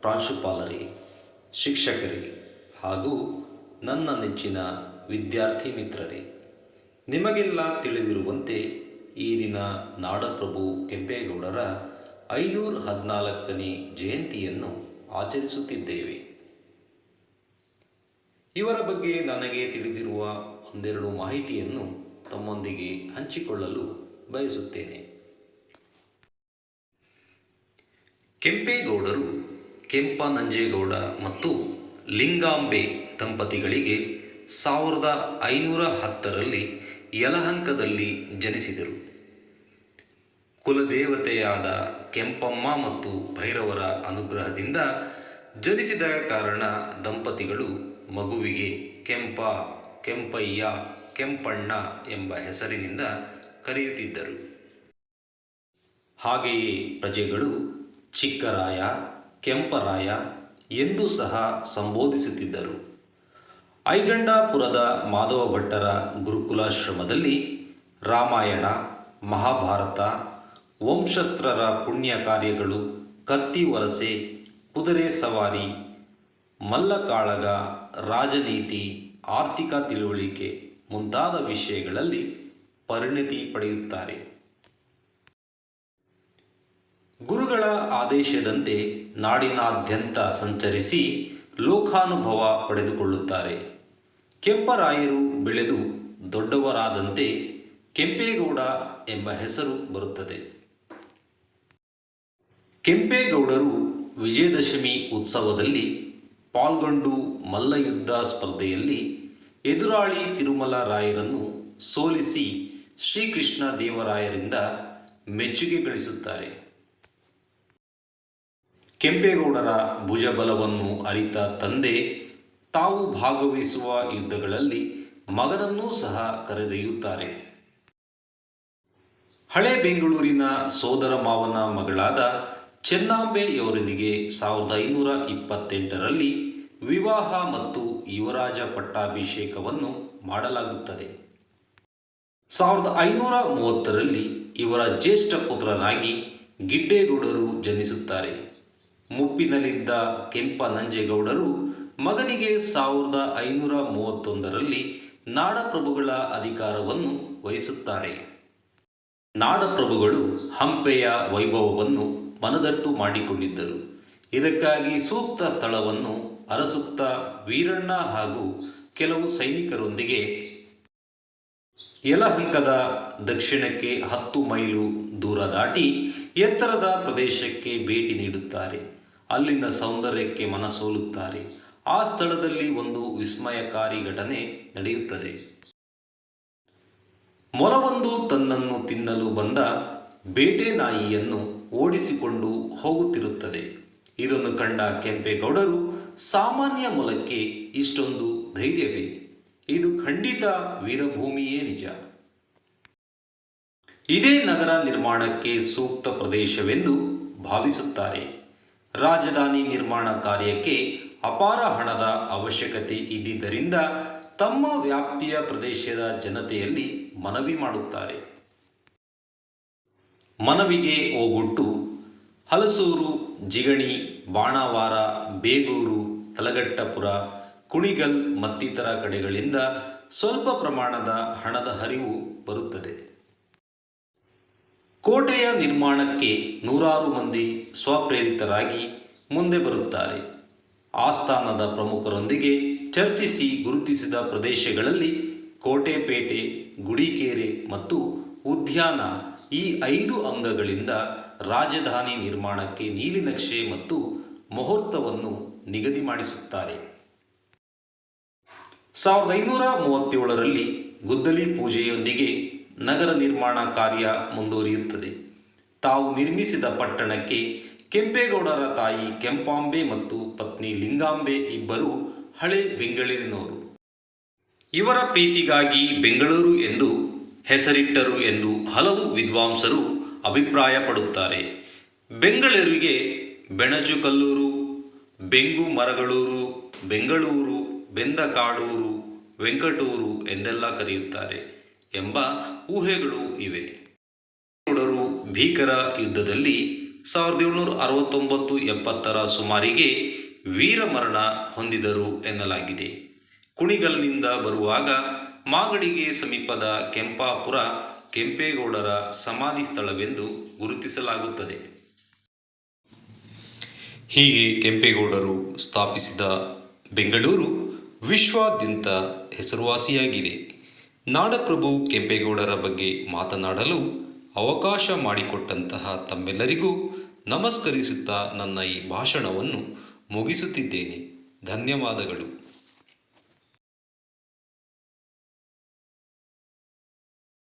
ಪ್ರಾಂಶುಪಾಲರೇ, ಶಿಕ್ಷಕರೇ ಹಾಗೂ ನನ್ನ ನೆಚ್ಚಿನ ವಿದ್ಯಾರ್ಥಿ ಮಿತ್ರರೇ, ನಿಮಗೆಲ್ಲ ತಿಳಿದಿರುವಂತೆ ಈ ದಿನ ನಾಡಪ್ರಭು ಕೆಂಪೇಗೌಡರ ಐನೂರ ಹದಿನಾಲ್ಕನೇ ಜಯಂತಿಯನ್ನು ಆಚರಿಸುತ್ತಿದ್ದೇವೆ. ಇವರ ಬಗ್ಗೆ ನನಗೆ ತಿಳಿದಿರುವ ಒಂದೆರಡು ಮಾಹಿತಿಯನ್ನು ತಮ್ಮೊಂದಿಗೆ ಹಂಚಿಕೊಳ್ಳಲು ಬಯಸುತ್ತೇನೆ. ಕೆಂಪೇಗೌಡರು ಕೆಂಪ ನಂಜೇಗೌಡ ಮತ್ತು ಲಿಂಗಾಂಬೆ ದಂಪತಿಗಳಿಗೆ ಸಾವಿರದ ಐನೂರ ಹತ್ತರಲ್ಲಿ ಯಲಹಂಕದಲ್ಲಿ ಜನಿಸಿದರು. ಕುಲದೇವತೆಯಾದ ಕೆಂಪಮ್ಮ ಮತ್ತು ಭೈರವರ ಅನುಗ್ರಹದಿಂದ ಜನಿಸಿದ ಕಾರಣ ದಂಪತಿಗಳು ಮಗುವಿಗೆ ಕೆಂಪ, ಕೆಂಪಯ್ಯ, ಕೆಂಪಣ್ಣ ಎಂಬ ಹೆಸರಿನಿಂದ ಕರೆಯುತ್ತಿದ್ದರು. ಹಾಗೆಯೇ ಪ್ರಜೆಗಳು ಚಿಕ್ಕರಾಯ, ಕೆಂಪರಾಯ ಎಂದು ಸಹ ಸಂಬೋಧಿಸುತ್ತಿದ್ದರು. ಐಗಂಡಾಪುರದ ಮಾಧವ ಭಟ್ಟರ ಗುರುಕುಲಾಶ್ರಮದಲ್ಲಿ ರಾಮಾಯಣ, ಮಹಾಭಾರತ ವಂಶಸ್ತ್ರರ ಪುಣ್ಯ ಕಾರ್ಯಗಳು ಕತ್ತಿ ವರಸೆ, ಕುದುರೆ ಸವಾರಿ, ಮಲ್ಲಕಾಳಗ, ರಾಜನೀತಿ, ಆರ್ಥಿಕ ತಿಳುವಳಿಕೆ ಮುಂತಾದ ವಿಷಯಗಳಲ್ಲಿ ಪರಿಣತಿ ಪಡೆಯುತ್ತಾರೆ. ಗುರುಗಳ ಆದೇಶದಂತೆ ನಾಡಿನಾದ್ಯಂತ ಸಂಚರಿಸಿ ಲೋಕಾನುಭವ ಪಡೆದುಕೊಳ್ಳುತ್ತಾರೆ. ಕೆಂಪರಾಯರು ಬೆಳೆದು ದೊಡ್ಡವರಾದಂತೆ ಕೆಂಪೇಗೌಡ ಎಂಬ ಹೆಸರು ಬರುತ್ತದೆ. ಕೆಂಪೇಗೌಡರು ವಿಜಯದಶಮಿ ಉತ್ಸವದಲ್ಲಿ ಪಾಲ್ಗೊಂಡು ಮಲ್ಲಯುದ್ಧ ಸ್ಪರ್ಧೆಯಲ್ಲಿ ಎದುರಾಳಿ ತಿರುಮಲ ರಾಯರನ್ನು ಸೋಲಿಸಿ ಶ್ರೀಕೃಷ್ಣ ದೇವರಾಯರಿಂದ ಮೆಚ್ಚುಗೆ ಗಳಿಸುತ್ತಾರೆ. ಕೆಂಪೇಗೌಡರ ಭುಜಬಲವನ್ನು ಅರಿತ ತಂದೆ ತಾವು ಭಾಗವಹಿಸುವ ಯುದ್ಧಗಳಲ್ಲಿ ಮಗನನ್ನೂ ಸಹ ಕರೆದೊಯ್ಯುತ್ತಾರೆ. ಹಳೆ ಬೆಂಗಳೂರಿನ ಸೋದರ ಮಾವನ ಮಗಳಾದ ಚೆನ್ನಾಂಬೆಯವರೊಂದಿಗೆ ಸಾವಿರದ ಐನೂರ ಇಪ್ಪತ್ತೆಂಟರಲ್ಲಿ ವಿವಾಹ ಮತ್ತು ಯುವರಾಜ ಪಟ್ಟಾಭಿಷೇಕವನ್ನು ಮಾಡಲಾಗುತ್ತದೆ. ಸಾವಿರದ ಐನೂರ ಮೂವತ್ತರಲ್ಲಿ ಇವರ ಜ್ಯೇಷ್ಠ ಪುತ್ರನಾಗಿ ಗಿಡ್ಡೇಗೌಡರು ಜನಿಸುತ್ತಾರೆ. ಮುಪ್ಪಿನಲ್ಲಿದ್ದ ಕೆಂಪ ನಂಜೇಗೌಡರು ಮಗನಿಗೆ ಸಾವಿರದ ಐನೂರ ಮೂವತ್ತೊಂದರಲ್ಲಿ ನಾಡಪ್ರಭುಗಳ ಅಧಿಕಾರವನ್ನು ವಹಿಸುತ್ತಾರೆ. ನಾಡಪ್ರಭುಗಳು ಹಂಪೆಯ ವೈಭವವನ್ನು ಮನದಟ್ಟು ಮಾಡಿಕೊಂಡಿದ್ದರು. ಇದಕ್ಕಾಗಿ ಸೂಕ್ತ ಸ್ಥಳವನ್ನು ಅರಸುತ್ತ ವೀರಣ್ಣ ಹಾಗೂ ಕೆಲವು ಸೈನಿಕರೊಂದಿಗೆ ಯಲಹಂಕದ ದಕ್ಷಿಣಕ್ಕೆ ಹತ್ತು ಮೈಲು ದೂರ ದಾಟಿ ಎತ್ತರದ ಪ್ರದೇಶಕ್ಕೆ ಭೇಟಿ ನೀಡುತ್ತಾರೆ. ಅಲ್ಲಿನ ಸೌಂದರ್ಯಕ್ಕೆ ಮನಸೋಲುತ್ತಾರೆ. ಆ ಸ್ಥಳದಲ್ಲಿ ಒಂದು ವಿಸ್ಮಯಕಾರಿ ಘಟನೆ ನಡೆಯುತ್ತದೆ. ಮೊಲವೊಂದು ತನ್ನನ್ನು ತಿನ್ನಲು ಬಂದ ಬೇಟೆ ನಾಯಿಯನ್ನು ಓಡಿಸಿಕೊಂಡು ಹೋಗುತ್ತಿರುತ್ತದೆ. ಇದನ್ನು ಕಂಡ ಕೆಂಪೇಗೌಡರು ಸಾಮಾನ್ಯ ಮೊಲಕ್ಕೆ ಇಷ್ಟೊಂದು ಧೈರ್ಯವೇ? ಇದು ಖಂಡಿತ ವೀರಭೂಮಿಯೇ ನಿಜ. ಇದೇ ನಗರ ನಿರ್ಮಾಣಕ್ಕೆ ಸೂಕ್ತ ಪ್ರದೇಶವೆಂದು ಭಾವಿಸುತ್ತಾರೆ. ರಾಜಧಾನಿ ನಿರ್ಮಾಣ ಕಾರ್ಯಕ್ಕೆ ಅಪಾರ ಹಣದ ಅವಶ್ಯಕತೆ ಇದ್ದಿದ್ದರಿಂದ ತಮ್ಮ ವ್ಯಾಪ್ತಿಯ ಪ್ರದೇಶದ ಜನತೆಯಲ್ಲಿ ಮನವಿ ಮಾಡುತ್ತಾರೆ. ಮನವಿಗೆ ಓಗೊಟ್ಟು ಹಲಸೂರು, ಜಿಗಣಿ, ಬಾಣಾವಾರ, ಬೇಗೂರು, ತಲಗಟ್ಟಪುರ, ಕುಣಿಗಲ್ ಮತ್ತಿತರ ಕಡೆಗಳಿಂದ ಸ್ವಲ್ಪ ಪ್ರಮಾಣದ ಹಣದ ಹರಿವು ಬರುತ್ತದೆ. ಕೋಟೆಯ ನಿರ್ಮಾಣಕ್ಕೆ ನೂರಾರು ಮಂದಿ ಸ್ವಪ್ರೇರಿತರಾಗಿ ಮುಂದೆ ಬರುತ್ತಾರೆ. ಆಸ್ಥಾನದ ಪ್ರಮುಖರೊಂದಿಗೆ ಚರ್ಚಿಸಿ ಗುರುತಿಸಿದ ಪ್ರದೇಶಗಳಲ್ಲಿ ಕೋಟೆಪೇಟೆ, ಗುಡಿಕೇರೆ ಮತ್ತು ಉದ್ಯಾನ ಈ ಐದು ಅಂಗಗಳಿಂದ ರಾಜಧಾನಿ ನಿರ್ಮಾಣಕ್ಕೆ ನೀಲಿನಕ್ಷೆ ಮತ್ತು ಮುಹೂರ್ತವನ್ನು ನಿಗದಿ ಮಾಡಿಸುತ್ತಾರೆ. ಸಾವಿರದ ಐನೂರ ಮೂವತ್ತೇಳರಲ್ಲಿ ಗುದ್ದಲಿ ಪೂಜೆಯೊಂದಿಗೆ ನಗರ ನಿರ್ಮಾಣ ಕಾರ್ಯ ಮುಂದುವರಿಯುತ್ತದೆ. ತಾವು ನಿರ್ಮಿಸಿದ ಪಟ್ಟಣಕ್ಕೆ ಕೆಂಪೇಗೌಡರ ತಾಯಿ ಕೆಂಪಾಂಬೆ ಮತ್ತು ಪತ್ನಿ ಲಿಂಗಾಂಬೆ ಇಬ್ಬರು ಹಳೆ ಬೆಂಗಳೂರಿನವರು. ಇವರ ಪ್ರೀತಿಗಾಗಿ ಬೆಂಗಳೂರು ಎಂದು ಹೆಸರಿಟ್ಟರು ಎಂದು ಹಲವು ವಿದ್ವಾಂಸರು ಅಭಿಪ್ರಾಯಪಡುತ್ತಾರೆ. ಬೆಂಗಳೂರಿಗೆ ಬೆಣಜುಕಲ್ಲೂರು, ಬೆಂಗು ಮರಗಳೂರು, ಬೆಂಗಳೂರು, ಬೆಂದಕಾಡೂರು, ವೆಂಕಟೂರು ಎಂದೆಲ್ಲ ಕರೆಯುತ್ತಾರೆ. ಎಂಬ ಊಹೆಗಳು ಇವೆ. ಗೌಡರು ಭೀಕರ ಯುದ್ಧದಲ್ಲಿ ಸಾವಿರದ ಏಳುನೂರ ಅರವತ್ತೊಂಬತ್ತು ಎಪ್ಪತ್ತರ ಸುಮಾರಿಗೆ ವೀರಮರಣ ಹೊಂದಿದರು ಎನ್ನಲಾಗಿದೆ. ಕುಣಿಗಲ್ನಿಂದ ಬರುವಾಗ ಮಾಗಡಿಗೆ ಸಮೀಪದ ಕೆಂಪಾಪುರ ಕೆಂಪೇಗೌಡರ ಸಮಾಧಿ ಸ್ಥಳವೆಂದು ಗುರುತಿಸಲಾಗುತ್ತದೆ. ಹೀಗೆ ಕೆಂಪೇಗೌಡರು ಸ್ಥಾಪಿಸಿದ ಬೆಂಗಳೂರು ವಿಶ್ವಾದ್ಯಂತ ಹೆಸರುವಾಸಿಯಾಗಿದೆ. ನಾಡಪ್ರಭು ಕೆಂಪೇಗೌಡರ ಬಗ್ಗೆ ಮಾತನಾಡಲು ಅವಕಾಶ ಮಾಡಿಕೊಟ್ಟಂತಹ ತಮ್ಮೆಲ್ಲರಿಗೂ ನಮಸ್ಕರಿಸುತ್ತಾ ನನ್ನ ಈ ಭಾಷಣವನ್ನು ಮುಗಿಸುತ್ತಿದ್ದೇನೆ. ಧನ್ಯವಾದಗಳು.